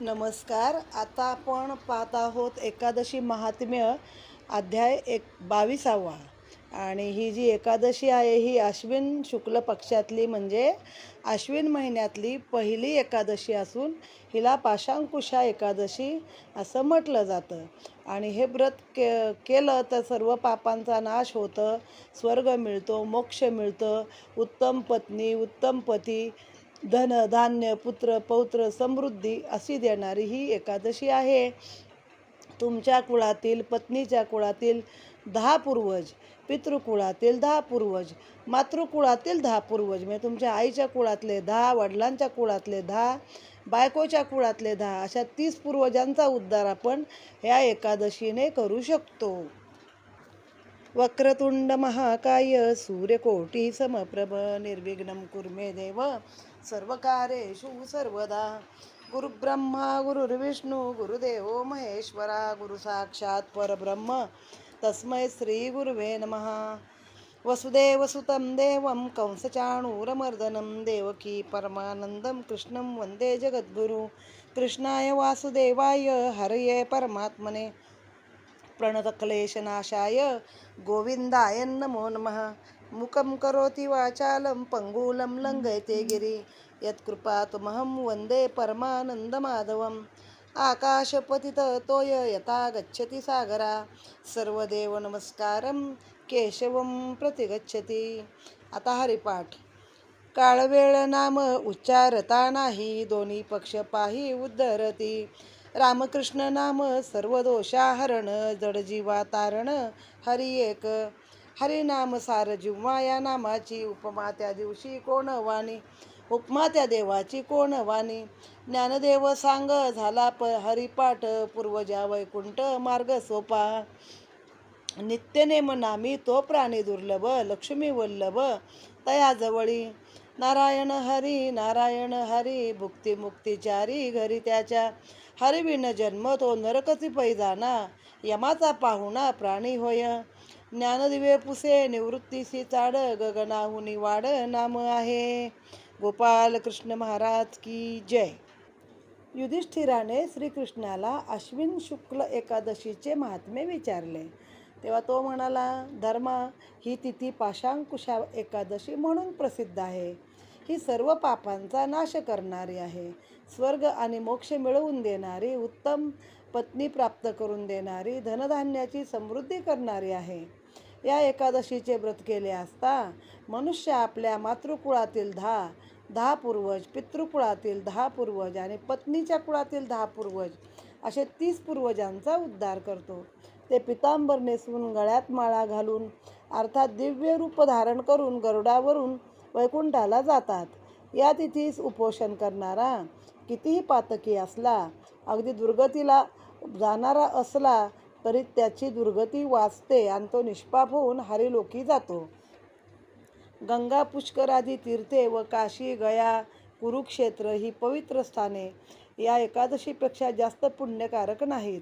नमस्कार. आता आपण पाहत आहोत एकादशी महात्म्य अध्याय एक बावीसावा. आणि ही जी एकादशी आहे ही अश्विन शुक्ल पक्षातली म्हणजे अश्विन महिन्यातली पहिली एकादशी असून हिला पाशांकुशा एकादशी असं म्हटलं जातं. आणि हे व्रत के केलं तर सर्व पापांचा नाश होतं स्वर्ग मिळतो मोक्ष मिळतं. उत्तम पत्नी उत्तम पती धन धान्य पुत्र पौत्र समृद्धी अशी देणारी ही एकादशी आहे. तुमच्या कुळातील पत्नीच्या कुळातील दहा पूर्वज पितृकुळातील दहा पूर्वज मातृकुळातील दहा पूर्वज म्हणजे तुमच्या आईच्या कुळातले दहा वडिलांच्या कुळातले दहा बायकोच्या कुळातले दहा अशा तीस पूर्वजांचा उद्धार आपण ह्या एकादशीने करू शकतो. वक्रतुंड महाकाय सूर्यकोटी समप्रभ निर्विघ्नम कुर्मे देव सर्वकारेषु सर्वदा। गुरुब्रह्मा गुरुर्विष्णू गुरुदेवो महेश्वरा गुरुसाक्षात परब्रह्म। तस्मै श्रीगुरुवे नमः। वसुदेवसुतं देवं कंसचाणूरमर्दनं देवकी परमानन्दं कृष्णं वन्दे जगद्गुरु। कृष्णाय वासुदेवाय हरये परमात्मने। प्रणतक्लेशनाशाय गोविन्दाय नमो नमः। मुखं करोति वाचालं पङ्गूलं लङ्घयते गिरि। यत्कृपातुमहं वन्दे परमानन्दमाधवम्। आकाशपतिततोय यथा गच्छति सागरा। सर्वदेवनमस्कारं केशवं केशवं प्रतिगच्छति। आता हरिपाठ। काळवेळ नाम उच्चारता नाही दोन्ही पक्ष पाही उद्धरती। रामकृष्ण नाम सर्व दोषाहरण जडजीवा तारण हरि एक। हरिनाम सार जिव्हा या नामाची उपमा त्या दिवशी कोण वाणी? उपमा त्या देवाची कोण वाणी? ज्ञानदेव सांग झाला प हरिपाठ पूर्वजा वैकुंठ मार्ग सोपा. नित्यनेम नामी तो प्राणी दुर्लभ लक्ष्मी वल्लभ तयाजवळी नारायण हरी नारायण हरी भुक्ती मुक्तीचारी घरी त्याच्या. हरिविन जन्म तो नरकची पैजाना यमाचा पाहुणा प्राणी होय. ज्ञानदिवे पुसे निवृत्तीसी चाड गगनाहुनी वाड नाम आहे. गोपाल कृष्ण महाराज की जय. युधिष्ठिराने श्रीकृष्णाला अश्विन शुक्ल एकादशीचे महात्म्य विचारले. तेव्हा तो म्हणाला धर्मा ही तिथी पाशांकुशा एकादशी म्हणून प्रसिद्ध आहे. ही सर्व पापांचा नाश करणारी आहे. स्वर्ग आणि मोक्ष मिळवून देणारी उत्तम पत्नी प्राप्त करून देणारी धनधान्याची समृद्धी करणारी आहे. या एकादशीचे व्रत केले असता मनुष्य आपल्या मातृकुळातील दहा दहा पूर्वज पितृकुळातील दहा पूर्वज आणि पत्नीच्या कुळातील दहा पूर्वज असे तीस पूर्वजांचा उद्धार करतो. ते पितांबर नेसून गळ्यात माळा घालून अर्थात दिव्य रूप धारण करून गरुडावरून वैकुंठाला जातात. या तिथीस उपोषण करणारा कितीही पातकी असला अगदी दुर्गतीला जाणारा असला तरी त्याची दुर्गती वाचते आणि तो निष्पाप होऊन हरिलोकी जातो. गंगा पुष्करादी तीर्थे व काशी गया कुरुक्षेत्र ही पवित्र स्थाने. या एकादशीपेक्षा जास्त पुण्यकारक नाहीत.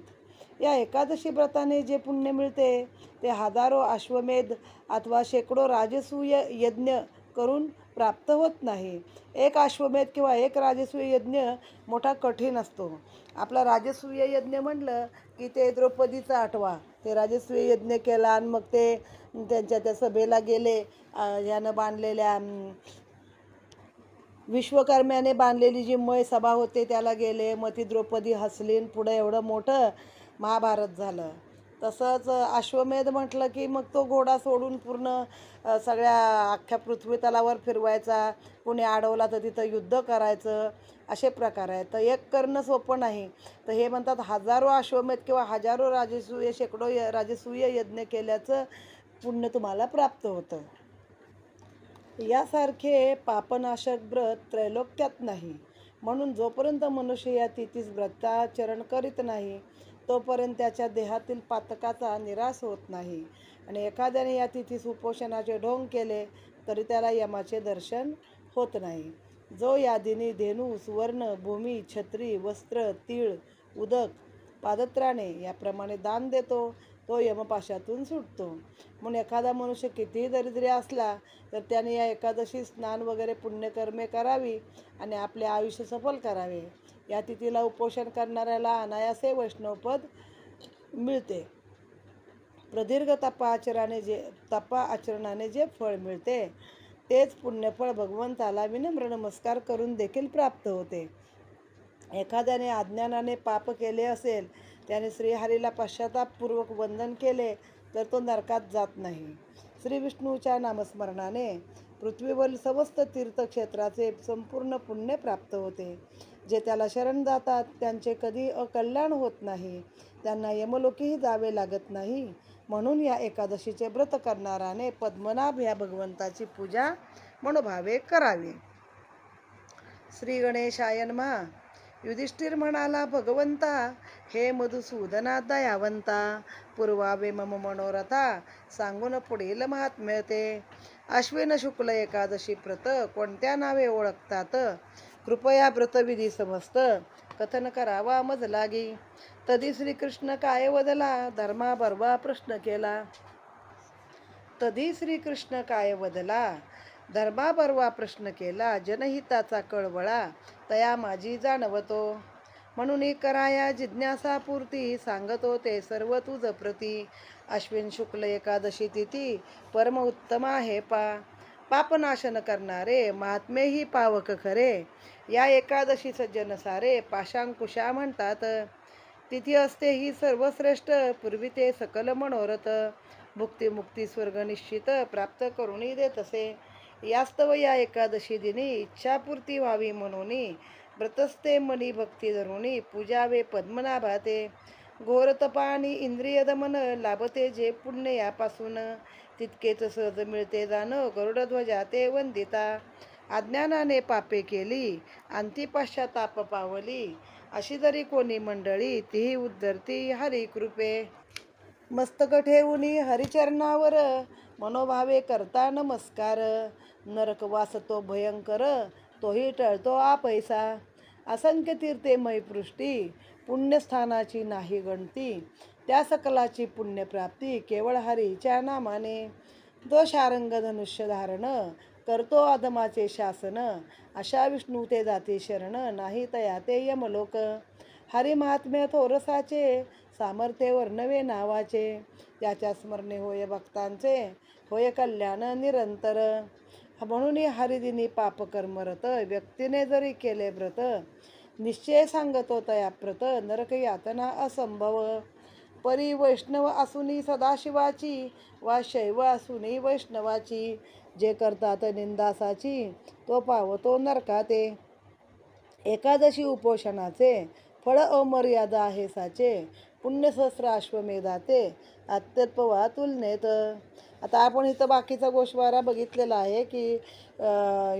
या एकादशी व्रताने जे पुण्य मिळते ते हजारो अश्वमेध अथवा शेकडो राजसूय यज्ञ करून प्राप्त होत नाही. एक अश्वमेध किंवा एक राजसूय यज्ञ मोठा कठीण असतो. आपला राजसूय यज्ञ म्हटलं की ते द्रौपदीचा आठवा. ते राजस्वी यज्ञ केला आणि मग ते त्यांच्या त्या सभेला गेले. ह्यानं बांधलेल्या विश्वकर्म्याने बांधलेली जी मय सभा होते त्याला गेले. मग ती द्रौपदी हसलीन पुढं एवढं मोठं महाभारत झालं. तसंच अश्वमेध म्हटलं की मग तो घोडा सोडून पूर्ण सगळ्या अख्ख्या पृथ्वी तलावर फिरवायचा. कुणी अडवला तर तिथं युद्ध करायचं. असे प्रकार आहेत. तर एक करणं सोपं नाही. तर हे म्हणतात हजारो अश्वमेध किंवा हजारो राजसूय शेकडो य राजसूय यज्ञ केल्याचं पुण्य तुम्हाला प्राप्त होतं. यासारखे पापनाशक व्रत त्रैलोक्यात नाही. म्हणून जोपर्यंत मनुष्य या तिथीस व्रताचरण करीत नाही तोपर्यंत त्याच्या देहातील पातकाचा निराश होत नाही. आणि एखाद्याने या तिथीस उपोषणाचे ढोंग केले तरी त्याला यमाचे दर्शन होत नाही. जो यादीने धेनू सुवर्ण भूमी छत्री वस्त्र तीळ उदक पादत्राणे याप्रमाणे दान देतो तो यमपाशातून सुटतो. म्हणून एखादा मनुष्य कितीही दरिद्री असला तर त्याने या एकादशी स्नान वगैरे पुण्यकर्मे करावी आणि आपले आयुष्य सफल करावे. या तिथीला उपोषण करणाऱ्याला अनायासे वैष्णवपद मिळते. प्रदीर्घ तपा आचरणाने जे तपा आचरणाने जे फळ मिळते तेच पुण्यफळ भगवंताला विनम्र नमस्कार करून देखील प्राप्त होते. एखाद्याने अज्ञानाने पाप केले असेल त्याने श्रीहरीला पश्चातापपूर्वक वंदन केले तर तो नरकात जात नाही. श्री विष्णूच्या नामस्मरणाने पृथ्वीवरील समस्त तीर्थक्षेत्राचे संपूर्ण पुण्य प्राप्त होते. जे त्याला शरण जातात त्यांचे कधी अकल्याण होत नाही. त्यांना यमलोकीही जावे लागत नाही. म्हणून या एकादशीचे व्रत करणाराने पद्मनाभ या भगवंताची पूजा मनोभावे करावी. श्री गणेशायनमा युधिष्ठिर म्हणाला भगवंता हे मधुसूदना दयावंता. पूर्वावे मम मनोरथा. सांगून पुढील महात्म्य ते अश्विन शुक्ल एकादशी व्रत कोणत्या नावे ओळखतात? कृपया व्रतविधी समस्त कथन करावा मज लागी तदी श्रीकृष्ण काय वदला धर्मा बरवा प्रश्न केला तधी श्रीकृष्ण काय वदला धर्मा बरवा प्रश्न केला जनहिताचा कळवळा तया माझी जाणवतो म्हणून कराया जिज्ञासापूर्ती सांगतो ते सर्व तुझ प्रती अश्विन शुक्ल एकादशी तिथी परम उत्तम आहे पा पापनाशन करणारे महात्मेही पावक खरे. या एकादशी सज्जन सारे पाशांकुशा म्हणतात. तिथी असते ही सर्वश्रेष्ठ पूर्वी ते सकल मनोरथ. भुक्तिमुक्ती स्वर्ग निश्चित प्राप्त करूनही देत असे यास्तव या एकादशी दिनी इच्छापूर्ती व्हावी म्हणून व्रतस्ते मनी भक्ती धरुणी पूजावे पद्मनाभाते. घोरतपा आणि इंद्रिय दमन लाभते जे पुण्य यापासून. तितकेच सहज मिळते जाणं. गरुडध्वजा ते वंदिता. अज्ञानाने पापे केली अंती पश्चाताप पावली. अशी जरी कोणी मंडळी तीही उद्धरती हरी कृपे मस्तक ठेवूनी हरिचरणावर मनोभावे करता नमस्कार. नरक वासतो भयंकर तोही टळतो आ पैसा. असंख्य तीर्थे मैपृष्टी पुण्यस्थानाची नाही गणती. त्या सकलाची पुण्यप्राप्ती केवळ हरीच्या नामाने. दोषारंग धनुष्य धारण करतो अधमाचे शासन अशा विष्णू ते जाती शरण नाही तया ते यमलोक. हरी महात्म्य थोरसाचे सामर्थ्य वर्णवे नावाचे. याच्या स्मरणे होय भक्तांचे होय कल्याण निरंतर. म्हणून हरिदिनी पापकर्मरत व्यक्तीने जरी केले व्रत निश्चय सांगतो तया प्रत नरक यातना असंभव. परी वैष्णव असूनही सदाशिवाची वा शैव असूनही वैष्णवाची. जे करतात निंदासाची तो पावतो नरकाते. एकादशी उपोषणाचे फळ अमर्यादा आहे साचे. पुण्यसहस्र अश्वमेधाते अत्यल्पवा तुलनेत आता आपण इथं बाकीचा गोषवारा बघितलेला आहे की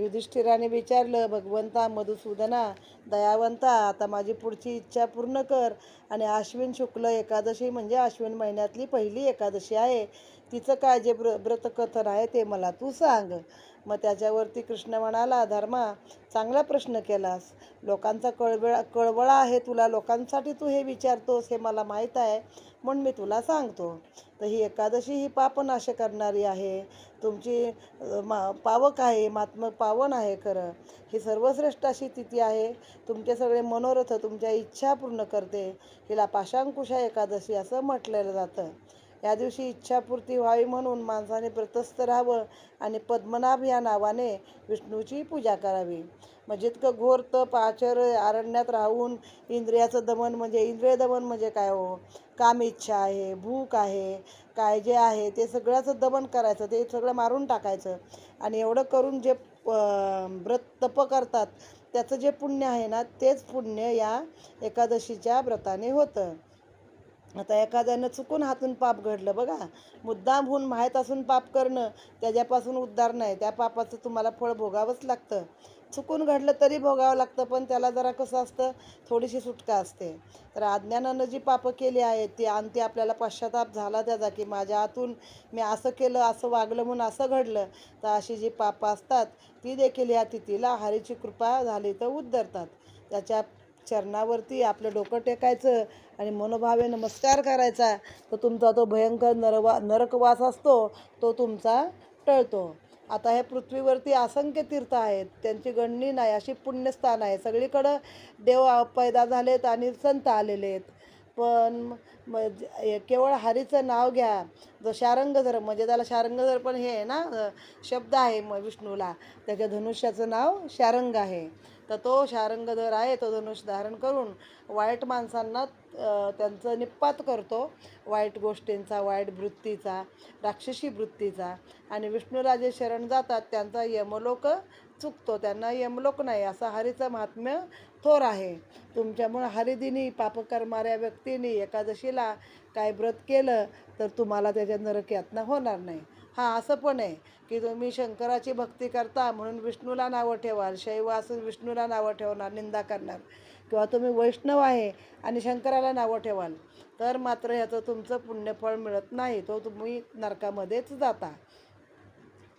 युधिष्ठिराने विचारलं भगवंता मधुसूदना दयावंता आता माझी पुढची इच्छा पूर्ण कर. आणि आश्विन शुक्ल एकादशी म्हणजे आश्विन महिन्यातली पहिली एकादशी आहे. तिचं काय जे व्र व्रतकथन आहे ते मला तू सांग. मग त्याच्यावरती कृष्ण म्हणाला धर्मा चांगला प्रश्न केलास. लोकांचा कळवळा कळवळा आहे तुला लोकांसाठी तू हे विचारतोस हे मला माहीत आहे म्हणून मी तुला सांगतो. तर ही एकादशी ही पापनाश करणारी आहे. तुमची मा पावक आहे मात्म पावन आहे खरं. ही सर्वश्रेष्ठ अशी तिथी आहे. तुमचे सगळे मनोरथ तुमच्या इच्छा पूर्ण करते. हिला पाशांकुशा एकादशी असं म्हटलेलं जातं. या दिवशी इच्छापूर्ती व्हावी म्हणून माणसाने व्रतस्थ राहावं आणि पद्मनाभ या नावाने विष्णूची पूजा करावी. म्हणजे मग जितकं घोर तप आचर अरण्यात राहून इंद्रियाचं दमन म्हणजे इंद्रिय दमन म्हणजे काय हो? काम इच्छा आहे भूक आहे काय जे आहे ते सगळ्याचं दमन करायचं ते सगळं मारून टाकायचं. आणि एवढं करून जे व्रत तप करतात त्याचं जे पुण्य आहे ना तेच पुण्य या एकादशीच्या व्रताने होतं. आता एखाद्यानं चुकून हातून पाप घडलं बघा. मुद्दाम होऊन माहीत असून पाप करणं त्याच्यापासून उद्धार नाही. त्या पापाचं तुम्हाला फळ भोगावंच लागतं. चुकून घडलं तरी भोगावं लागतं पण त्याला जरा कसं असतं थोडीशी सुटका असते. तर अज्ञानानं जी पापं केली आहेत ती अंती आपल्याला पश्चाताप झाला त्याचा की माझ्या हातून मी असं केलं असं वागलं म्हणून असं घडलं. तर अशी जी पापं असतात ती देखील या तिथीला हरीची कृपा झाली तर उद्धरतात. त्याच्या चरणावरती आपलं डोकं टेकायचं आणि मनोभावे नमस्कार करायचा तर तुमचा तो भयंकर नरवा नरकवास असतो तो तुमचा टळतो. आता हे पृथ्वीवरती असंख्य तीर्थ आहेत त्यांची गणनी नाही अशी पुण्यस्थान आहे. सगळीकडं देव पैदा झालेत आणि संत आलेले आहेत. पण म केवळ हरीचं नाव घ्या. जो शारंगधर म्हणजे त्याला शारंगधर पण हे आहे ना शब्द आहे मग विष्णूला. त्याच्या धनुष्याचं नाव शारंग आहे. तर तो शारंगधर आहे तो धनुष धारण करून वाईट माणसांना त्यांचं निपात करतो. वाईट गोष्टींचा वाईट वृत्तीचा राक्षसी वृत्तीचा. आणि विष्णूराजे शरण जातात त्यांचा यमलोक चुकतो. त्यांना यमलोक नाही असं हरीचं महात्म्य थोर आहे. तुमच्यामुळं हरिदिनी पाप करणाऱ्या व्यक्तीने एकादशीला काय व्रत केलं तर तुम्हाला त्याच्या नरक्यातनं होणार नाही. हां असं पण आहे की तुम्ही शंकराची भक्ती करता म्हणून विष्णूला नावं ठेवाल शैव असून विष्णूला नावं ठेवणार निंदा करणार. किंवा तुम्ही वैष्णव आहे आणि शंकराला नावं ठेवाल तर मात्र ह्याचं तुमचं पुण्यफळ मिळत नाही तो तुम्ही नरकामध्येच जाता.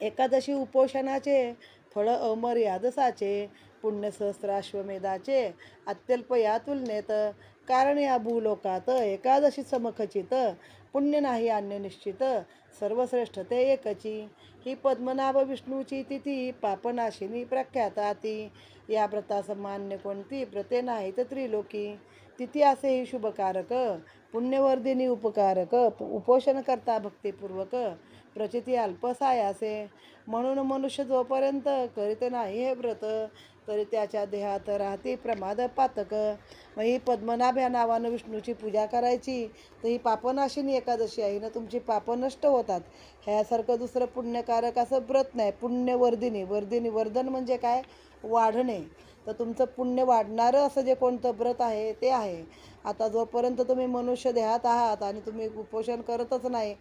एकादशी उपोषणाचे फळ अमर्यादसाचे पुण्यसहस्राश्वमेधाचे अत्यल्प या तुलनेत कारण या भूलोकात एकादशी समखचित पुण्य नाही अन्य निश्चित सर्वश्रेष्ठ ते एकची. ही पद्मनाभ विष्णूची तिथी पापनाशिनी प्रख्याता ती या व्रतास मान्य कोणती? व्रते नाहीत त्रिलोकी. तिथी असे ही शुभकारक पुण्यवर्धिनी उपकारक उपोषण करता भक्तिपूर्वक प्रचिती अल्पसायासे. म्हणून मनुष्य जोपर्यंत करीत नाही हे व्रत तरी त्याच्या देहात राहते प्रमाद पातक. मग ही पद्मनाभ या नावानं विष्णूची पूजा करायची तर ही पापनाशिनी एकादशी आहे. ना तुमची पापं नष्ट होतात. ह्यासारखं दुसरं पुण्यकारक असं व्रत नाही. पुण्यवर्धिनी. वर्धिनी वर्धन म्हणजे काय? वाढणे. तर तुमचं पुण्य वाढणारं असं जे कोणतं व्रत आहे ते आहे. आता जोपर्यंत तुम्ही मनुष्य देहात आहात आणि तुम्ही उपोषण करतच नाही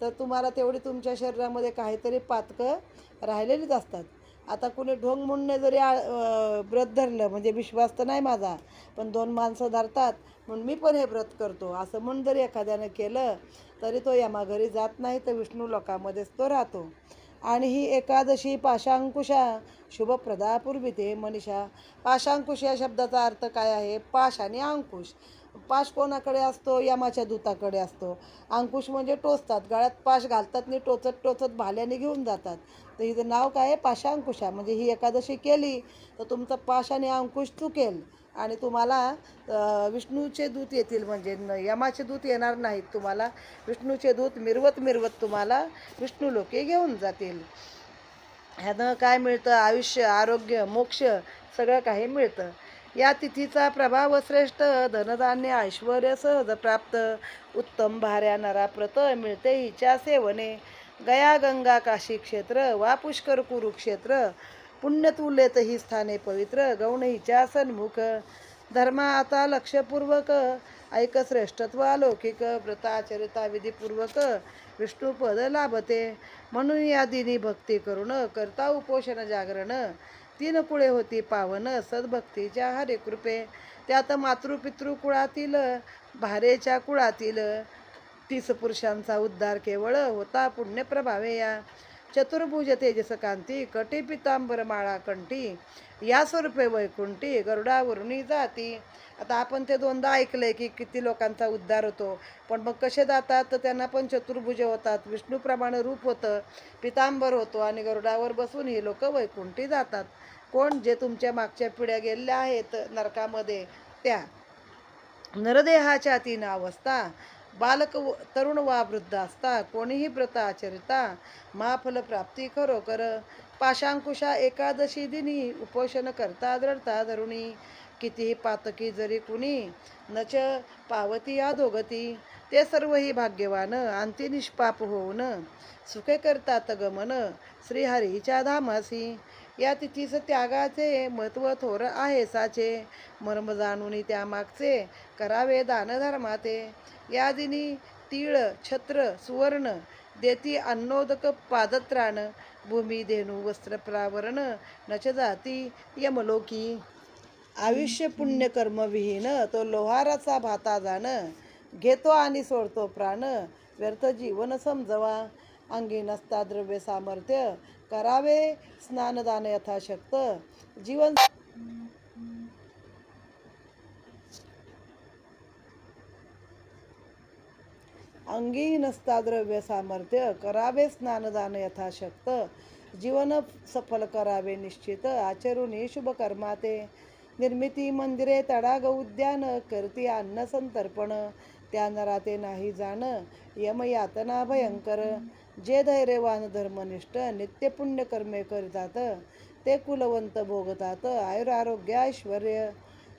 तर तुम्हाला तेवढी तुमच्या शरीरामध्ये काहीतरी पातकं राहिलेलीच असतात. आता कुणी ढोंग म्हणणे जरी आ- व्रत धरलं म्हणजे विश्वास तर नाही माझा पण दोन माणसं धरतात म्हणून मी पण हे व्रत करतो. असं म्हणून जरी एखाद्यानं केलं तरी तो यमाघरी जात नाही तर विष्णू लोकामध्येच तो राहतो. आणि ही एकादशी पाशांकुशा शुभप्रदापूर्वी ते मनीषा. पाशांकुश या शब्दाचा अर्थ काय आहे? पाश आणि अंकुश. पाश कोणाकडे असतो? यमाच्या दूताकडे असतो. अंकुश म्हणजे टोचतात. गळ्यात पाश घालतात आणि टोचत टोचत भाल्याने घेऊन जातात. तर हिचं नाव काय आहे? पाशांकुशा म्हणजे ही एकादशी केली तर तुमचं पाश आणि अंकुश चुकेल. आणि तुम्हाला विष्णूचे दूत येतील. म्हणजे यमाचे दूत येणार नाहीत तुम्हाला. विष्णूचे दूत मिरवत मिरवत तुम्हाला विष्णू लोके घेऊन जातील. ह्यानं काय मिळतं? आयुष्य आरोग्य मोक्ष सगळं काही मिळतं. या तिथीचा प्रभाव श्रेष्ठ धनधान्य ऐश्वर सहज प्राप्त उत्तम भाऱ्या नराप्रत मिळते हिच्या सेवने. गया गंगा काशी क्षेत्र वा पुष्कर कुरुक्षेत्र पुण्यतुल्यत ही स्थाने पवित्र गौण हिच्या सन्मुख. धर्मा आता लक्षपूर्वक ऐक श्रेष्ठत्व अलौकिक व्रताचरिता विधीपूर्वक विष्णुपद लाभते. म्हणून या दिनी भक्ती करून करता उपोषण जागरण तीन कुळे होती पावन सद्भक्तीच्या हरे कृपे. त्यात मातृपितृ कुळातील भारेच्या कुळातील तीस पुरुषांचा उद्धार केवळ होता पुण्यप्रभावे या. चतुर्भुज तेजसकांती कटी पितांबर माळा कंटी या स्वरूपे वैकुंठी गरुडावरुणी जाती. आता आपण ते दोनदा ऐकलंय की किती लोकांचा उद्धार होतो. पण मग कसे जातात? तर त्यांना पण चतुर्भुज होतात. विष्णूप्रमाणे रूप होतं. पितांबर होतो आणि गरुडावर बसून हे लोक वैकुंठी जातात. कोण? जे तुमच्या मागच्या पिढ्या गेलेल्या आहेत नरकामध्ये. त्या. नरदेहाच्या तीन अवस्था. बालक व- तरुण वा वृद्ध असता कोणीही व्रत आचरिता महाफल प्राप्ती खरोखर पाशांकुशा एकादशी दिनी उपोषण करता दृढता धरुणी. कितीही पातकी जरी कुणी नच पावती या दोगती ते सर्वही भाग्यवान अंती निष्पाप होऊन सुखे करतात गमन. श्रीहरीच्या धामासी. या तिथीस त्यागाचे महत्त्व थोर आहे साचे. मर्म जाणून त्यामागचे करावे दान धर्माते या दिनी तीळ छत्र सुवर्ण देती अन्नोदक पादत्राण. भूमी धेनू वस्त्र प्रावरण नच जाती यमलोकी. आयुष्य पुण्यकर्म विहीन तो लोहाराचा भाता जाण. घेतो आणि सोडतो प्राण व्यर्थ जीवन समजवा. अंगी नसता द्रव्य सामर्थ्य करावे स्नानदान यथाशक्त जीवन अंगी नसता द्रव्य सामर्थ्य करावे स्नानदान यथाशक्त जीवन सफल करावे निश्चित आचरुनी शुभ कर्माते निर्मिती मंदिरे तडाग उद्यान करती अन्न संतर्पण त्या नराते नाही जाण यमयातना भयंकर जे धैर्यवान धर्मनिष्ठ नित्य पुण्य कर्मे करितात ते कुलवंत भोगतात. आयुर आरोग्य ऐश्वर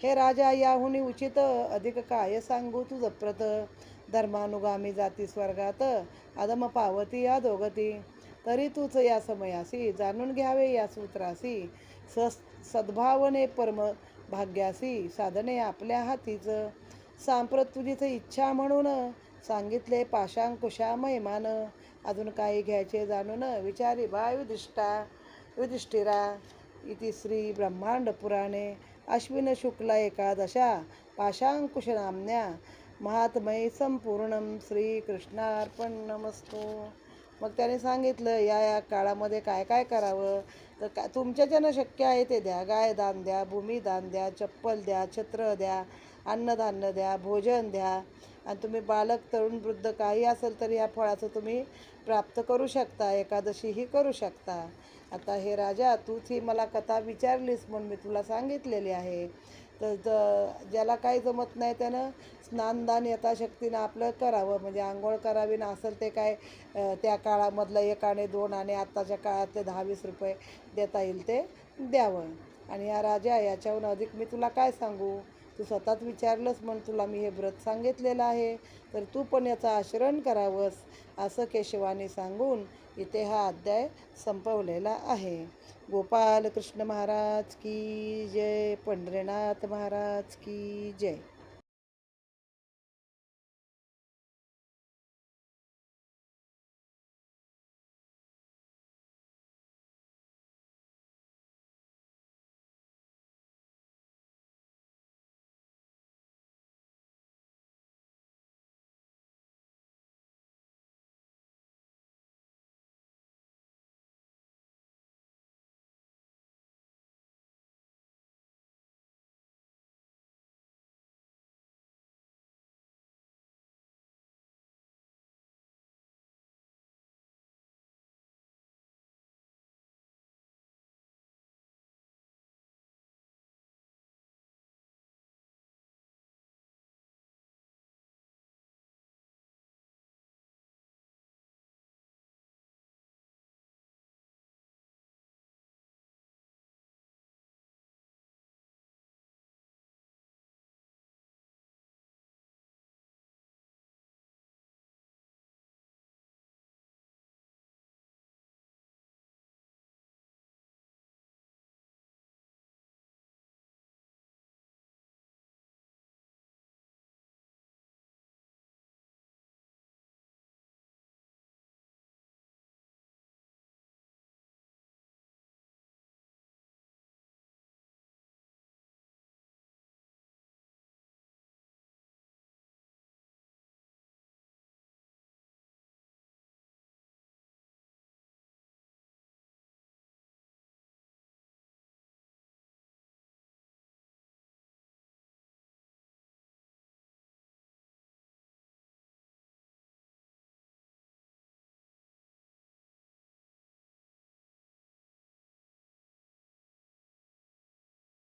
हे राजा याहुनी उचित अधिक काय सांगू तुझ प्रत? धर्मानुगामी जाती स्वर्गात अदम पावती या दोगती तरी तूच या समयासी जाणून घ्यावे या सूत्रासी. स सद्भावने परम भाग्यासी साधने आपल्या हातीच. सांप्रत तुझीच इच्छा म्हणून सांगितले पाशांकुशा मैमान अजून काही घ्यायचे जाणून. विचारी बा युधिष्ठा युधिष्ठिरा इति श्री ब्रह्मांड पुराणे. अश्विन शुक्ल एकादशा पाशांकुश नामन्या महात्मय संपूर्णम श्रीकृष्णार्पण नमस्तो मग त्याने सांगितलं या या काळामध्ये काय काय करावं? तर का तुमच्या ज्यानं शक्य आहे ते द्या. गाय दान द्या भूमी दान द्या चप्पल द्या छत्र द्या अन्नधान्य द्या भोजन द्या. आणि तुम्ही बालक तरुण वृद्ध काही असेल तर या फळाचं तुम्ही प्राप्त करू शकता एकादशीही करू शकता. आता हे राजा तूच ही मला कथा विचारलीस म्हणून मी तुला सांगितलेली आहे. तर ज- ज्याला काही जमत नाही त्यानं स्नानदान यथाशक्तीनं आपलं करावं. म्हणजे आंघोळ करावी ना असेल ते काय त्या काळामधलं एक आणि दोन आणि आत्ताच्या काळात ते दहा वीस रुपये देता येईल ते द्यावं. आणि या राजा याच्याहून अधिक मी तुला काय सांगू? तू स्वतःच विचारलंस म्हणून तुला मी हे व्रत सांगितलेलं आहे. तर तू पण याचं आचरण करावंस असं केशवाने सांगून इथे हा अध्याय संपवलेला आहे. गोपाल कृष्ण महाराज की जय पंढरीनाथ महाराज की जय.